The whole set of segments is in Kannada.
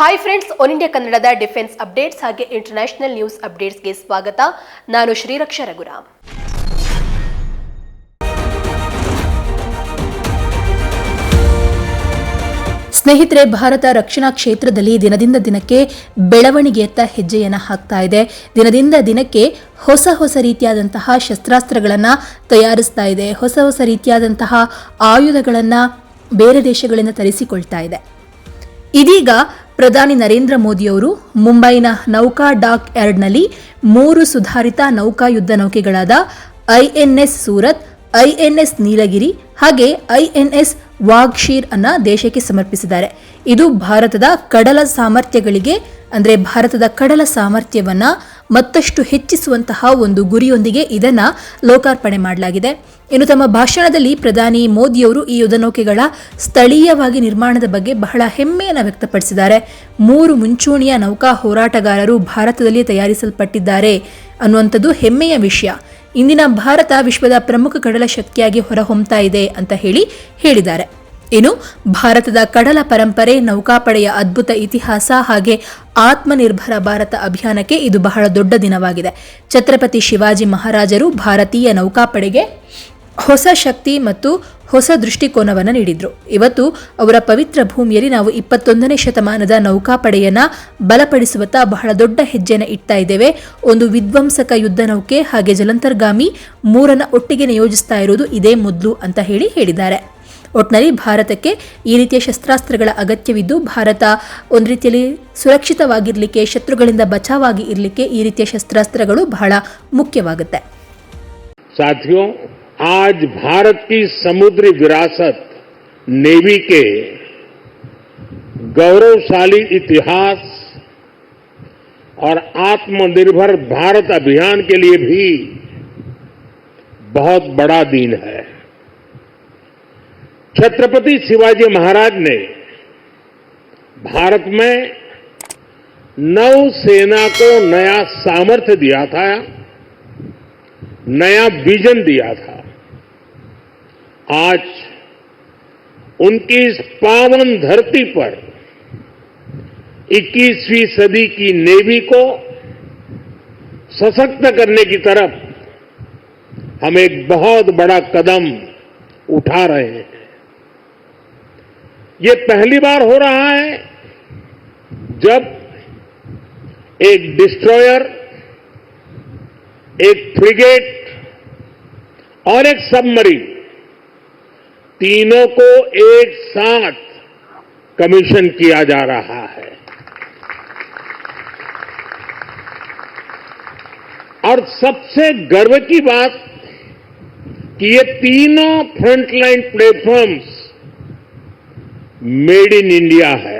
ಹಾಯ್ ಫ್ರೆಂಡ್ಸ್ ಒನ್ ಇಂಡಿಯಾ ಕನ್ನಡದ ಡಿಫೆನ್ಸ್ ಅಪ್ಡೇಟ್ಸ್ ಹಾಗೆ ಇಂಟರ್ನ್ಯಾಷನಲ್ ನ್ಯೂಸ್ ಅಪ್ಡೇಟ್ಸ್ಗೆ ಸ್ವಾಗತ. ನಾನು ಶ್ರೀರಕ್ಷಾ ರಘುರಾಮ್. ಸ್ನೇಹಿತರೆ, ಭಾರತ ರಕ್ಷಣಾ ಕ್ಷೇತ್ರದಲ್ಲಿ ದಿನದಿಂದ ದಿನಕ್ಕೆ ಬೆಳವಣಿಗೆಯತ್ತ ಹೆಜ್ಜೆಯನ್ನು ಹಾಕ್ತಾ ಇದೆ. ದಿನದಿಂದ ದಿನಕ್ಕೆ ಹೊಸ ಹೊಸ ರೀತಿಯಾದಂತಹ ಶಸ್ತ್ರಾಸ್ತ್ರಗಳನ್ನು ತಯಾರಿಸ್ತಾ ಇದೆ. ಹೊಸ ಹೊಸ ರೀತಿಯಾದಂತಹ ಆಯುಧಗಳನ್ನು ಬೇರೆ ದೇಶಗಳಿಂದ ತರಿಸಿಕೊಳ್ತಾ ಇದೆ. ಇದೀಗ ಪ್ರಧಾನಿ ನರೇಂದ್ರ ಮೋದಿಯವರು ಮುಂಬೈನ ನೌಕಾ ಡಾಕ್ ಎರಡ್ನಲ್ಲಿ ಮೂರು ಸುಧಾರಿತ ನೌಕಾ ಯುದ್ಧ ನೌಕೆಗಳಾದ ಐಎನ್ಎಸ್ ಸೂರತ್, ಐಎನ್ಎಸ್ ನೀಲಗಿರಿ ಹಾಗೆ ಐಎನ್ಎಸ್ ವಾಗ್ಶೀರ್ ಅನ್ನ ದೇಶಕ್ಕೆ ಸಮರ್ಪಿಸಿದ್ದಾರೆ. ಇದು ಭಾರತದ ಕಡಲ ಸಾಮರ್ಥ್ಯಗಳಿಗೆ ಅಂದರೆ ಭಾರತದ ಕಡಲ ಸಾಮರ್ಥ್ಯವನ್ನ ಮತ್ತಷ್ಟು ಹೆಚ್ಚಿಸುವಂತಹ ಒಂದು ಗುರಿಯೊಂದಿಗೆ ಇದನ್ನ ಲೋಕಾರ್ಪಣೆ ಮಾಡಲಾಗಿದೆ. ಇನ್ನು ತಮ್ಮ ಭಾಷಣದಲ್ಲಿ ಪ್ರಧಾನಿ ಮೋದಿಯವರು ಈ ಯುದ್ಧನೌಕೆಗಳ ಸ್ಥಳೀಯವಾಗಿ ನಿರ್ಮಾಣದ ಬಗ್ಗೆ ಬಹಳ ಹೆಮ್ಮೆಯನ್ನು ವ್ಯಕ್ತಪಡಿಸಿದ್ದಾರೆ. ಮೂರು ಮುಂಚೂಣಿಯ ನೌಕಾ ಹೋರಾಟಗಾರರು ಭಾರತದಲ್ಲಿ ತಯಾರಿಸಲ್ಪಟ್ಟಿದ್ದಾರೆ ಅನ್ನುವಂಥದ್ದು ಹೆಮ್ಮೆಯ ವಿಷಯ. ಇಂದಿನ ಭಾರತ ವಿಶ್ವದ ಪ್ರಮುಖ ಕಡಲ ಶಕ್ತಿಯಾಗಿ ಹೊರಹೊಮ್ತಾ ಇದೆ ಅಂತ ಹೇಳಿ ಹೇಳಿದ್ದಾರೆ. ಇನ್ನು ಭಾರತದ ಕಡಲ ಪರಂಪರೆ, ನೌಕಾಪಡೆಯ ಅದ್ಭುತ ಇತಿಹಾಸ ಹಾಗೆ ಆತ್ಮನಿರ್ಭರ ಭಾರತ ಅಭಿಯಾನಕ್ಕೆ ಇದು ಬಹಳ ದೊಡ್ಡ ದಿನವಾಗಿದೆ. ಛತ್ರಪತಿ ಶಿವಾಜಿ ಮಹಾರಾಜರು ಭಾರತೀಯ ನೌಕಾಪಡೆಗೆ ಹೊಸ ಶಕ್ತಿ ಮತ್ತು ಹೊಸ ದೃಷ್ಟಿಕೋನವನ್ನು ನೀಡಿದ್ರು. ಇವತ್ತು ಅವರ ಪವಿತ್ರ ಭೂಮಿಯಲ್ಲಿ ನಾವು ಇಪ್ಪತ್ತೊಂದನೇ ಶತಮಾನದ ನೌಕಾಪಡೆಯನ್ನು ಬಲಪಡಿಸುವತ್ತ ಬಹಳ ದೊಡ್ಡ ಹೆಜ್ಜೆಯನ್ನು ಇಡ್ತಾ ಇದ್ದೇವೆ. ಒಂದು ವಿಧ್ವಂಸಕ ಯುದ್ಧ ನೌಕೆ ಹಾಗೆ ಜಲಂತರ್ಗಾಮಿ ಮೂರನ್ನ ಒಟ್ಟಿಗೆ ನಿಯೋಜಿಸ್ತಾ ಇರುವುದು ಇದೇ ಮೊದಲು ಅಂತ ಹೇಳಿ ಹೇಳಿದ್ದಾರೆ. ಒಟ್ನಲ್ಲಿ ಭಾರತಕ್ಕೆ ಈ ರೀತಿಯ ಶಸ್ತ್ರಾಸ್ತ್ರಗಳ ಅಗತ್ಯವಿದ್ದು ಭಾರತ ಒಂದು ರೀತಿಯಲ್ಲಿ ಸುರಕ್ಷಿತವಾಗಿರಲಿಕ್ಕೆ ಶತ್ರುಗಳಿಂದ ಬಚಾವಾಗಿ ಇರಲಿಕ್ಕೆ ಈ ರೀತಿಯ ಶಸ್ತ್ರಾಸ್ತ್ರಗಳು ಬಹಳ ಮುಖ್ಯವಾಗುತ್ತೆ साथियों आज भारत की समुद्री विरासत नेवी के गौरवशाली इतिहास और आत्मनिर्भर भारत अभियान के लिए भी बहुत बड़ा दिन है छत्रपति शिवाजी महाराज ने भारत में नौसेना को नया सामर्थ्य दिया था, नया विजन दिया था। आज उनकी इस पावन धरती पर 21वीं सदी की नेवी को सशक्त करने की तरफ़ हम एक बहुत बड़ा कदम उठा रहे हैं। ये पहली बार हो रहा है जब एक डिस्ट्रॉयर, एक फ्रिगेट और एक सबमरीन तीनों को एक साथ कमीशन किया जा रहा है। और सबसे गर्व की बात कि ये तीनों frontline platforms made in India है।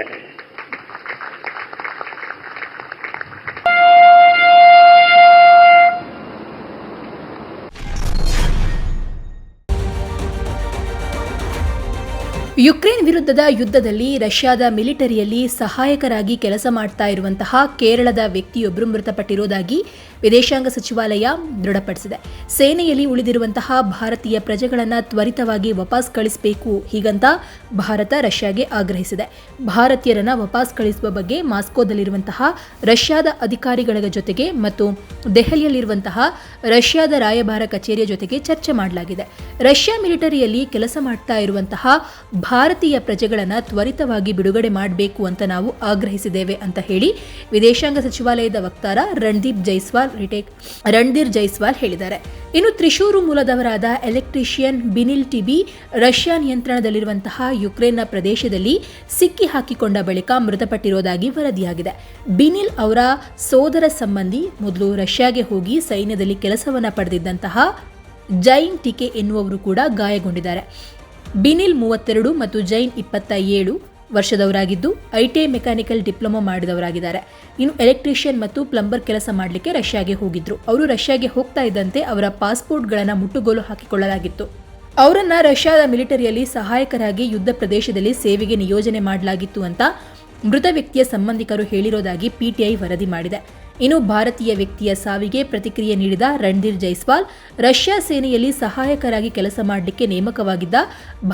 ಯುಕ್ರೇನ್ ವಿರುದ್ಧದ ಯುದ್ಧದಲ್ಲಿ ರಷ್ಯಾದ ಮಿಲಿಟರಿಯಲ್ಲಿ ಸಹಾಯಕರಾಗಿ ಕೆಲಸ ಮಾಡ್ತಾ ಇರುವಂತಹ ಕೇರಳದ ವ್ಯಕ್ತಿಯೊಬ್ಬರು ಮೃತಪಟ್ಟಿರುವುದಾಗಿ ವಿದೇಶಾಂಗ ಸಚಿವಾಲಯ ದೃಢಪಡಿಸಿದೆ. ಸೇನೆಯಲ್ಲಿ ಉಳಿದಿರುವಂತಹ ಭಾರತೀಯ ಪ್ರಜೆಗಳನ್ನು ತ್ವರಿತವಾಗಿ ವಾಪಸ್ ಕಳಿಸಬೇಕು ಹೀಗಂತ ಭಾರತ ರಷ್ಯಾಗೆ ಆಗ್ರಹಿಸಿದೆ. ಭಾರತೀಯರನ್ನು ವಾಪಸ್ ಕಳಿಸುವ ಬಗ್ಗೆ ಮಾಸ್ಕೋದಲ್ಲಿರುವಂತಹ ರಷ್ಯಾದ ಅಧಿಕಾರಿಗಳ ಜೊತೆಗೆ ಮತ್ತು ದೆಹಲಿಯಲ್ಲಿರುವಂತಹ ರಷ್ಯಾದ ರಾಯಭಾರ ಕಚೇರಿಯ ಜೊತೆಗೆ ಚರ್ಚೆ ಮಾಡಲಾಗಿದೆ. ರಷ್ಯಾ ಮಿಲಿಟರಿಯಲ್ಲಿ ಕೆಲಸ ಮಾಡ್ತಾ ಇರುವಂತಹ ಭಾರತೀಯ ಪ್ರಜೆಗಳನ್ನು ತ್ವರಿತವಾಗಿ ಬಿಡುಗಡೆ ಮಾಡಬೇಕು ಅಂತ ನಾವು ಆಗ್ರಹಿಸಿದ್ದೇವೆ ಅಂತ ಹೇಳಿ ವಿದೇಶಾಂಗ ಸಚಿವಾಲಯದ ವಕ್ತಾರ ರಣದೀಪ್ ಜೈಸ್ವಾಲ್ ರಿಟೇಕ್, ರಣಧೀರ್ ಜೈಸ್ವಾಲ್ ಹೇಳಿದ್ದಾರೆ. ಇನ್ನು ತ್ರಿಶೂರು ಮೂಲದವರಾದ ಎಲೆಕ್ಟ್ರಿಷಿಯನ್ ಬಿನಿಲ್ ಟಿಬಿ, ರಷ್ಯಾ ನಿಯಂತ್ರಣದಲ್ಲಿರುವಂತಹ ಯುಕ್ರೇನ್ನ ಪ್ರದೇಶದಲ್ಲಿ ಸಿಕ್ಕಿ ಹಾಕಿಕೊಂಡ ಬಳಿಕ ಮೃತಪಟ್ಟಿರುವುದಾಗಿ ವರದಿಯಾಗಿದೆ. ಬಿನಿಲ್ ಅವರ ಸೋದರ ಸಂಬಂಧಿ ಮೊದಲು ರಷ್ಯಾಗೆ ಹೋಗಿ ಸೈನ್ಯದಲ್ಲಿ ಕೆಲಸವನ್ನು ಪಡೆದಿದ್ದಂತಹ ಜೈನ್ ಟಿಕೆ ಎನ್ನುವವರು ಕೂಡ ಗಾಯಗೊಂಡಿದ್ದಾರೆ. ಬಿನಿಲ್ ಮೂವತ್ತೆರಡು ಮತ್ತು ಜೈನ್ ಇಪ್ಪತ್ತ ಏಳು ವರ್ಷದವರಾಗಿದ್ದು ಐಟಿಐ ಮೆಕ್ಯಾನಿಕಲ್ ಡಿಪ್ಲೊಮಾ ಮಾಡಿದವರಾಗಿದ್ದಾರೆ. ಇನ್ನು ಎಲೆಕ್ಟ್ರಿಷಿಯನ್ ಮತ್ತು ಪ್ಲಂಬರ್ ಕೆಲಸ ಮಾಡಲಿಕ್ಕೆ ರಷ್ಯಾಗೆ ಹೋಗಿದ್ರು. ಅವರು ರಷ್ಯಾಗೆ ಹೋಗ್ತಾ ಇದ್ದಂತೆ ಅವರ ಪಾಸ್ಪೋರ್ಟ್ಗಳನ್ನು ಮುಟ್ಟುಗೋಲು ಹಾಕಿಕೊಳ್ಳಲಾಗಿತ್ತು. ಅವರನ್ನು ರಷ್ಯಾದ ಮಿಲಿಟರಿಯಲ್ಲಿ ಸಹಾಯಕರಾಗಿ ಯುದ್ಧ ಪ್ರದೇಶದಲ್ಲಿ ಸೇವೆಗೆ ನಿಯೋಜನೆ ಮಾಡಲಾಗಿತ್ತು ಅಂತ ಮೃತ ವ್ಯಕ್ತಿಯ ಸಂಬಂಧಿಕರು ಹೇಳಿರೋದಾಗಿ ಪಿಟಿಐ ವರದಿ ಮಾಡಿದೆ. ಇನ್ನು ಭಾರತೀಯ ವ್ಯಕ್ತಿಯ ಸಾವಿಗೆ ಪ್ರತಿಕ್ರಿಯೆ ನೀಡಿದ ರಣಧೀರ್ ಜೈಸ್ವಾಲ್, ರಷ್ಯಾ ಸೇನೆಯಲ್ಲಿ ಸಹಾಯಕರಾಗಿ ಕೆಲಸ ಮಾಡಲಿಕ್ಕೆ ನೇಮಕವಾಗಿದ್ದ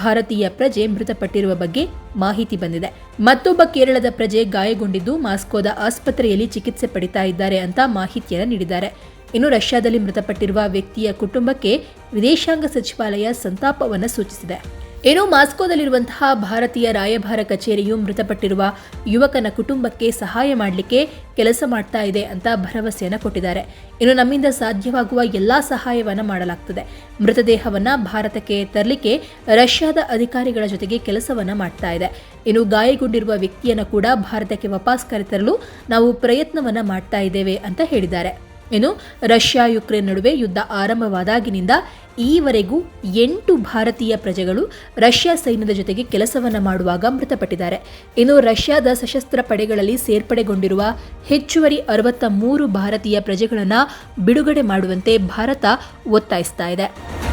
ಭಾರತೀಯ ಪ್ರಜೆ ಮೃತಪಟ್ಟಿರುವ ಬಗ್ಗೆ ಮಾಹಿತಿ ಬಂದಿದೆ. ಮತ್ತೊಬ್ಬ ಕೇರಳದ ಪ್ರಜೆ ಗಾಯಗೊಂಡಿದ್ದು ಮಾಸ್ಕೋದ ಆಸ್ಪತ್ರೆಯಲ್ಲಿ ಚಿಕಿತ್ಸೆ ಪಡಿತಾ ಇದ್ದಾರೆ ಅಂತ ಮಾಹಿತಿಯನ್ನು ನೀಡಿದ್ದಾರೆ. ಇನ್ನು ರಷ್ಯಾದಲ್ಲಿ ಮೃತಪಟ್ಟಿರುವ ವ್ಯಕ್ತಿಯ ಕುಟುಂಬಕ್ಕೆ ವಿದೇಶಾಂಗ ಸಚಿವಾಲಯ ಸಂತಾಪವನ್ನು ಸೂಚಿಸಿದೆ. ಇನ್ನು ಮಾಸ್ಕೋದಲ್ಲಿರುವಂತಹ ಭಾರತೀಯ ರಾಯಭಾರ ಕಚೇರಿಯು ಮೃತಪಟ್ಟಿರುವ ಯುವಕನ ಕುಟುಂಬಕ್ಕೆ ಸಹಾಯ ಮಾಡಲಿಕ್ಕೆ ಕೆಲಸ ಮಾಡ್ತಾ ಇದೆ ಅಂತ ಭರವಸೆಯನ್ನು ಕೊಟ್ಟಿದ್ದಾರೆ. ಇನ್ನು ನಮ್ಮಿಂದ ಸಾಧ್ಯವಾಗುವ ಎಲ್ಲಾ ಸಹಾಯವನ್ನು ಮಾಡಲಾಗ್ತದೆ. ಮೃತದೇಹವನ್ನು ಭಾರತಕ್ಕೆ ತರಲಿಕ್ಕೆ ರಷ್ಯಾದ ಅಧಿಕಾರಿಗಳ ಜೊತೆಗೆ ಕೆಲಸವನ್ನು ಮಾಡ್ತಾ ಇದೆ. ಇನ್ನು ಗಾಯಗೊಂಡಿರುವ ವ್ಯಕ್ತಿಯನ್ನು ಕೂಡ ಭಾರತಕ್ಕೆ ವಾಪಸ್ ಕರೆತರಲು ನಾವು ಪ್ರಯತ್ನವನ್ನು ಮಾಡ್ತಾ ಇದ್ದೇವೆ ಅಂತ ಹೇಳಿದ್ದಾರೆ. ಇನ್ನು ರಷ್ಯಾ, ಯುಕ್ರೇನ್ ನಡುವೆ ಯುದ್ಧ ಆರಂಭವಾದಾಗಿನಿಂದ ಈವರೆಗೂ ಎಂಟು ಭಾರತೀಯ ಪ್ರಜೆಗಳು ರಷ್ಯಾ ಸೈನ್ಯದ ಜೊತೆಗೆ ಕೆಲಸವನ್ನು ಮಾಡುವಾಗ ಮೃತಪಟ್ಟಿದ್ದಾರೆ. ಇನ್ನು ರಷ್ಯಾದ ಸಶಸ್ತ್ರ ಪಡೆಗಳಲ್ಲಿ ಸೇರ್ಪಡೆಗೊಂಡಿರುವ ಹೆಚ್ಚುವರಿ ಅರವತ್ತ ಮೂರು ಭಾರತೀಯ ಪ್ರಜೆಗಳನ್ನು ಬಿಡುಗಡೆ ಮಾಡುವಂತೆ ಭಾರತ ಒತ್ತಾಯಿಸ್ತಾ ಇದೆ.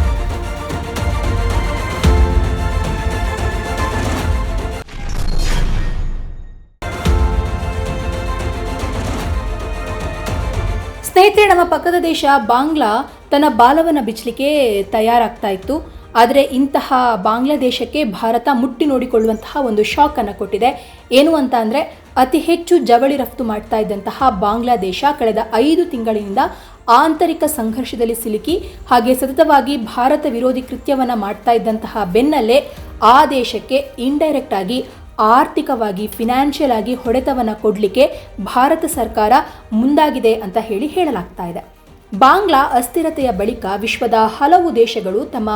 ಸ್ನೇಹಿತರೆ, ನಮ್ಮ ಪಕ್ಕದ ದೇಶ ಬಾಂಗ್ಲಾ ತನ್ನ ಬಾಲವನ್ನು ಬಿಚ್ಚಲಿಕ್ಕೆ ತಯಾರಾಗ್ತಾ ಇತ್ತು. ಆದರೆ ಇಂತಹ ಬಾಂಗ್ಲಾದೇಶಕ್ಕೆ ಭಾರತ ಮುಟ್ಟಿ ನೋಡಿಕೊಳ್ಳುವಂತಹ ಒಂದು ಶಾಕ್ ಅನ್ನು ಕೊಟ್ಟಿದೆ. ಏನು ಅಂತ ಅಂದರೆ, ಅತಿ ಹೆಚ್ಚು ಜವಳಿ ರಫ್ತು ಮಾಡ್ತಾ ಇದ್ದಂತಹ ಬಾಂಗ್ಲಾದೇಶ ಕಳೆದ ಐದು ತಿಂಗಳಿನಿಂದ ಆಂತರಿಕ ಸಂಘರ್ಷದಲ್ಲಿ ಸಿಲುಕಿ, ಹಾಗೆ ಸತತವಾಗಿ ಭಾರತ ವಿರೋಧಿ ಕೃತ್ಯವನ್ನು ಮಾಡ್ತಾ ಇದ್ದಂತಹ ಬೆನ್ನಲ್ಲೇ ಆ ದೇಶಕ್ಕೆ ಇಂಡೈರೆಕ್ಟ್ ಆಗಿ ಆರ್ಥಿಕವಾಗಿ ಫಿನಾನ್ಷಿಯಲ್ ಆಗಿ ಹೊಡೆತವನ್ನು ಕೊಡಲಿಕ್ಕೆ ಭಾರತ ಸರ್ಕಾರ ಮುಂದಾಗಿದೆ ಅಂತ ಹೇಳಿ ಹೇಳಲಾಗ್ತಾ ಇದೆ. ಬಾಂಗ್ಲಾ ಅಸ್ಥಿರತೆಯ ಬಳಿಕ ವಿಶ್ವದ ಹಲವು ದೇಶಗಳು ತಮ್ಮ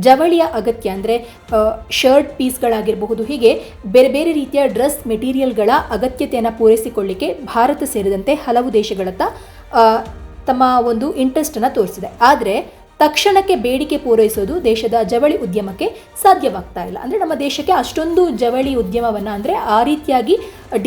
ಜವಳಿಯ ಅಗತ್ಯ ಅಂದರೆ ಶರ್ಟ್ ಪೀಸ್ಗಳಾಗಿರಬಹುದು ಹೀಗೆ ಬೇರೆ ಬೇರೆ ರೀತಿಯ ಡ್ರೆಸ್ ಮೆಟೀರಿಯಲ್ಗಳ ಅಗತ್ಯತೆಯನ್ನು ಪೂರೈಸಿಕೊಳ್ಳಿಕ್ಕೆ ಭಾರತ ಸೇರಿದಂತೆ ಹಲವು ದೇಶಗಳತ್ತ ತಮ್ಮ ಒಂದು ಇಂಟ್ರೆಸ್ಟನ್ನು ತೋರಿಸಿದೆ. ಆದರೆ ತಕ್ಷಣಕ್ಕೆ ಬೇಡಿಕೆ ಪೂರೈಸೋದು ದೇಶದ ಜವಳಿ ಉದ್ಯಮಕ್ಕೆ ಸಾಧ್ಯವಾಗ್ತಾ ಇಲ್ಲ. ಅಂದರೆ ನಮ್ಮ ದೇಶಕ್ಕೆ ಅಷ್ಟೊಂದು ಜವಳಿ ಉದ್ಯಮವನ್ನು ಅಂದರೆ ಆ ರೀತಿಯಾಗಿ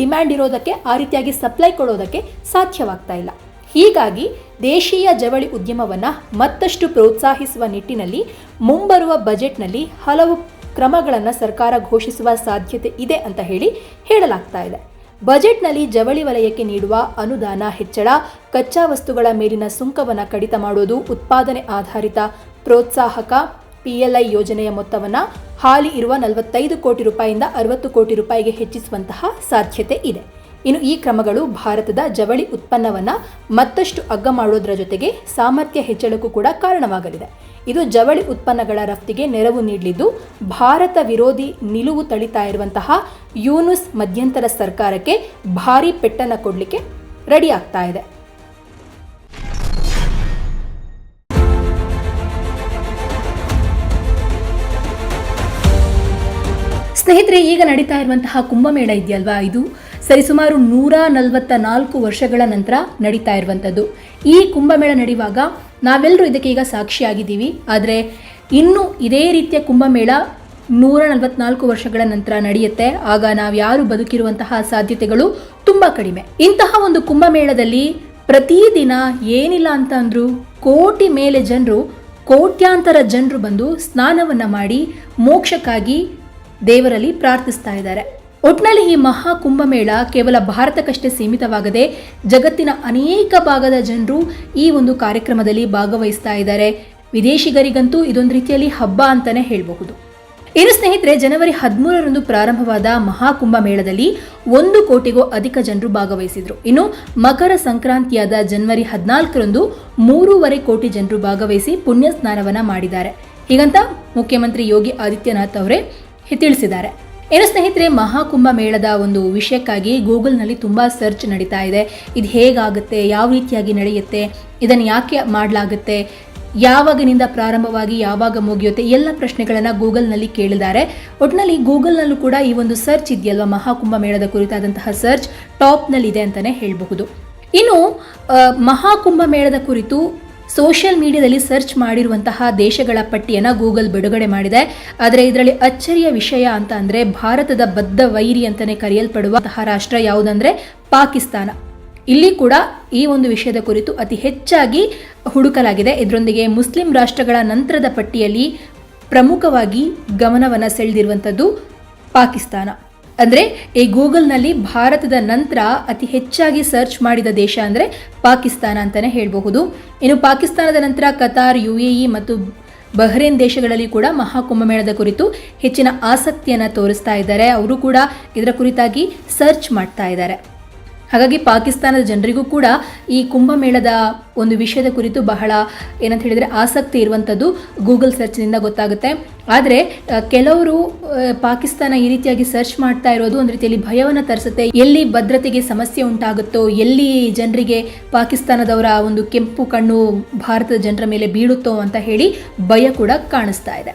ಡಿಮ್ಯಾಂಡ್ ಇರೋದಕ್ಕೆ, ಆ ರೀತಿಯಾಗಿ ಸಪ್ಲೈ ಕೊಡೋದಕ್ಕೆ ಸಾಧ್ಯವಾಗ್ತಾ ಇಲ್ಲ. ಹೀಗಾಗಿ ದೇಶೀಯ ಜವಳಿ ಉದ್ಯಮವನ್ನು ಮತ್ತಷ್ಟು ಪ್ರೋತ್ಸಾಹಿಸುವ ನಿಟ್ಟಿನಲ್ಲಿ, ಮುಂಬರುವ ಬಜೆಟ್ನಲ್ಲಿ ಹಲವು ಕ್ರಮಗಳನ್ನು ಸರ್ಕಾರ ಘೋಷಿಸುವ ಸಾಧ್ಯತೆ ಇದೆ ಅಂತ ಹೇಳಿ ಹೇಳಲಾಗ್ತಾ ಇದೆ. ಬಜೆಟ್ನಲ್ಲಿ ಜವಳಿ ವಲಯಕ್ಕೆ ನೀಡುವ ಅನುದಾನ ಹೆಚ್ಚಳ, ಕಚ್ಚಾ ವಸ್ತುಗಳ ಮೇಲಿನ ಸುಂಕವನ್ನು ಕಡಿತ ಮಾಡುವುದು ಉತ್ಪಾದನೆ ಆಧಾರಿತ ಪ್ರೋತ್ಸಾಹಕ ಪಿಎಲ್ಐ ಯೋಜನೆಯ ಮೊತ್ತವನ್ನು ಹಾಲಿ ಇರುವ ನಲವತ್ತೈದು ಕೋಟಿ ರೂಪಾಯಿಯಿಂದ ಅರವತ್ತು ಕೋಟಿ ರೂಪಾಯಿಗೆ ಹೆಚ್ಚಿಸುವಂತಹ ಸಾಧ್ಯತೆ ಇದೆ. ಇನ್ನು ಈ ಕ್ರಮಗಳು ಭಾರತದ ಜವಳಿ ಉತ್ಪನ್ನವನ್ನು ಮತ್ತಷ್ಟು ಅಗ್ಗ ಮಾಡೋದರ ಜೊತೆಗೆ ಸಾಮರ್ಥ್ಯ ಹೆಚ್ಚಳಕ್ಕೂ ಕೂಡ ಕಾರಣವಾಗಲಿದೆ. ಇದು ಜವಳಿ ಉತ್ಪನ್ನಗಳ ರಫ್ತಿಗೆ ನೆರವು ನೀಡಲಿದ್ದು, ಭಾರತ ವಿರೋಧಿ ನಿಲುವು ತಳಿತಾ ಇರುವಂತಹ ಯೂನುಸ್ ಮಧ್ಯಂತರ ಸರ್ಕಾರಕ್ಕೆ ಭಾರಿ ಪೆಟ್ಟನ್ನು ಕೊಡಲಿಕ್ಕೆ ರೆಡಿ ಆಗ್ತಾ ಇದೆ. ಸ್ನೇಹಿತರೆ, ಈಗ ನಡೀತಾ ಇರುವಂತಹ ಕುಂಭಮೇಳ ಇದೆಯಲ್ವಾ ಇದು? ಸರಿಸುಮಾರು ನೂರ ನಲವತ್ತ ನಾಲ್ಕು ವರ್ಷಗಳ ನಂತರ ನಡೀತಾ ಇರುವಂಥದ್ದು. ಈ ಕುಂಭಮೇಳ ನಡೆಯುವಾಗ ನಾವೆಲ್ಲರೂ ಇದಕ್ಕೆ ಈಗ ಸಾಕ್ಷಿಯಾಗಿದ್ದೀವಿ. ಆದರೆ ಇನ್ನು ಇದೇ ರೀತಿಯ ಕುಂಭಮೇಳ ನೂರ ನಲವತ್ನಾಲ್ಕು ವರ್ಷಗಳ ನಂತರ ನಡೆಯುತ್ತೆ. ಆಗ ನಾವು ಯಾರು ಬದುಕಿರುವಂತಹ ಸಾಧ್ಯತೆಗಳು ತುಂಬ ಕಡಿಮೆ. ಇಂತಹ ಒಂದು ಕುಂಭಮೇಳದಲ್ಲಿ ಪ್ರತಿದಿನ ಏನಿಲ್ಲ ಅಂತ ಅಂದ್ರು ಕೋಟಿ ಮೇಲೆ ಜನರು, ಕೋಟ್ಯಾಂತರ ಜನರು ಬಂದು ಸ್ನಾನವನ್ನ ಮಾಡಿ ಮೋಕ್ಷಕ್ಕಾಗಿ ದೇವರಲ್ಲಿ ಪ್ರಾರ್ಥಿಸ್ತಾ ಇದ್ದಾರೆ. ಒಟ್ನಲ್ಲಿ ಈ ಮಹಾ ಕುಂಭಮೇಳ ಕೇವಲ ಭಾರತಕ್ಕಷ್ಟೇ ಸೀಮಿತವಾಗದೆ ಜಗತ್ತಿನ ಅನೇಕ ಭಾಗದ ಜನರು ಈ ಒಂದು ಕಾರ್ಯಕ್ರಮದಲ್ಲಿ ಭಾಗವಹಿಸ್ತಾ ಇದ್ದಾರೆ. ವಿದೇಶಿಗರಿಗಂತೂ ಇದೊಂದು ರೀತಿಯಲ್ಲಿ ಹಬ್ಬ ಅಂತಾನೆ ಹೇಳಬಹುದು. ಇನ್ನು ಸ್ನೇಹಿತರೆ, ಜನವರಿ ಹದಿಮೂರರಂದು ಪ್ರಾರಂಭವಾದ ಮಹಾಕುಂಭ ಮೇಳದಲ್ಲಿ ಒಂದು ಕೋಟಿಗೂ ಅಧಿಕ ಜನರು ಭಾಗವಹಿಸಿದರು. ಇನ್ನು ಮಕರ ಸಂಕ್ರಾಂತಿಯಾದ ಜನವರಿ ಹದಿನಾಲ್ಕರಂದು ಮೂರುವರೆ ಕೋಟಿ ಜನರು ಭಾಗವಹಿಸಿ ಪುಣ್ಯ ಸ್ನಾನವನ್ನ ಮಾಡಿದ್ದಾರೆ. ಹೀಗಂತ ಮುಖ್ಯಮಂತ್ರಿ ಯೋಗಿ ಆದಿತ್ಯನಾಥ್ ಅವರೇ ತಿಳಿಸಿದ್ದಾರೆ. ಏನು ಸ್ನೇಹಿತರೆ, ಮಹಾಕುಂಭ ಮೇಳದ ಒಂದು ವಿಷಯಕ್ಕಾಗಿ ಗೂಗಲ್ನಲ್ಲಿ ತುಂಬ ಸರ್ಚ್ ನಡೀತಾ ಇದೆ. ಇದು ಹೇಗಾಗುತ್ತೆ, ಯಾವ ರೀತಿಯಾಗಿ ನಡೆಯುತ್ತೆ, ಇದನ್ನು ಯಾಕೆ ಮಾಡಲಾಗುತ್ತೆ, ಯಾವಾಗಿನಿಂದ ಪ್ರಾರಂಭವಾಗಿ ಯಾವಾಗ ಮುಗಿಯುತ್ತೆ, ಎಲ್ಲ ಪ್ರಶ್ನೆಗಳನ್ನು ಗೂಗಲ್ನಲ್ಲಿ ಕೇಳಿದ್ದಾರೆ. ಒಟ್ಟಿನಲ್ಲಿ ಗೂಗಲ್ನಲ್ಲೂ ಕೂಡ ಈ ಒಂದು ಸರ್ಚ್ ಇದೆಯಲ್ವ, ಮಹಾಕುಂಭ ಮೇಳದ ಕುರಿತಾದಂತಹ ಸರ್ಚ್ ಟಾಪ್ನಲ್ಲಿದೆ ಅಂತಲೇ ಹೇಳಬಹುದು. ಇನ್ನು ಮಹಾಕುಂಭ ಮೇಳದ ಕುರಿತು ಸೋಷಿಯಲ್ ಮೀಡಿಯಾದಲ್ಲಿ ಸರ್ಚ್ ಮಾಡಿರುವಂತಹ ದೇಶಗಳ ಪಟ್ಟಿಯನ್ನು ಗೂಗಲ್ ಬಿಡುಗಡೆ ಮಾಡಿದೆ. ಆದರೆ ಇದರಲ್ಲಿ ಅಚ್ಚರಿಯ ವಿಷಯ ಅಂತ ಅಂದರೆ ಭಾರತದ ಬದ್ಧ ವೈರಿ ಅಂತಲೇ ಕರೆಯಲ್ಪಡುವಂತಹ ರಾಷ್ಟ್ರ ಯಾವುದಂದ್ರೆ ಪಾಕಿಸ್ತಾನ. ಇಲ್ಲಿ ಕೂಡ ಈ ಒಂದು ವಿಷಯದ ಕುರಿತು ಅತಿ ಹೆಚ್ಚಾಗಿ ಹುಡುಕಲಾಗಿದೆ. ಇದರೊಂದಿಗೆ ಮುಸ್ಲಿಂ ರಾಷ್ಟ್ರಗಳ ನಂತರದ ಪಟ್ಟಿಯಲ್ಲಿ ಪ್ರಮುಖವಾಗಿ ಗಮನವನ್ನು ಸೆಳೆದಿರುವಂಥದ್ದು ಪಾಕಿಸ್ತಾನ. ಅಂದರೆ ಈ ಗೂಗಲ್ನಲ್ಲಿ ಭಾರತದ ನಂತರ ಅತಿ ಹೆಚ್ಚಾಗಿ ಸರ್ಚ್ ಮಾಡಿದ ದೇಶ ಅಂದರೆ ಪಾಕಿಸ್ತಾನ ಅಂತಲೇ ಹೇಳಬಹುದು. ಇನ್ನು ಪಾಕಿಸ್ತಾನದ ನಂತರ ಕತಾರ್ ಯು ಎ ಇ ಮತ್ತು ಬಹ್ರೇನ್ ದೇಶಗಳಲ್ಲಿ ಕೂಡ ಮಹಾಕುಂಭಮೇಳದ ಕುರಿತು ಹೆಚ್ಚಿನ ಆಸಕ್ತಿಯನ್ನು ತೋರಿಸ್ತಾ ಇದ್ದಾರೆ. ಅವರು ಕೂಡ ಇದರ ಕುರಿತಾಗಿ ಸರ್ಚ್ ಮಾಡ್ತಾ ಇದ್ದಾರೆ. ಹಾಗಾಗಿ ಪಾಕಿಸ್ತಾನದ ಜನರಿಗೂ ಕೂಡ ಈ ಕುಂಭಮೇಳದ ಒಂದು ವಿಷಯದ ಕುರಿತು ಬಹಳ ಏನಂತ ಹೇಳಿದರೆ ಆಸಕ್ತಿ ಇರುವಂಥದ್ದು ಗೂಗಲ್ ಸರ್ಚ್ನಿಂದ ಗೊತ್ತಾಗುತ್ತೆ. ಆದರೆ ಕೆಲವರು ಪಾಕಿಸ್ತಾನ ಈ ರೀತಿಯಾಗಿ ಸರ್ಚ್ ಮಾಡ್ತಾ ಇರೋದು ಒಂದು ರೀತಿಯಲ್ಲಿ ಭಯವನ್ನು ತರಿಸುತ್ತೆ. ಎಲ್ಲಿ ಭದ್ರತೆಗೆ ಸಮಸ್ಯೆ ಉಂಟಾಗುತ್ತೋ, ಎಲ್ಲಿ ಜನರಿಗೆ ಪಾಕಿಸ್ತಾನದವರ ಒಂದು ಕೆಂಪು ಕಣ್ಣು ಭಾರತದ ಜನರ ಮೇಲೆ ಬೀಳುತ್ತೋ ಅಂತ ಹೇಳಿ ಭಯ ಕೂಡ ಕಾಣಿಸ್ತಾ ಇದೆ.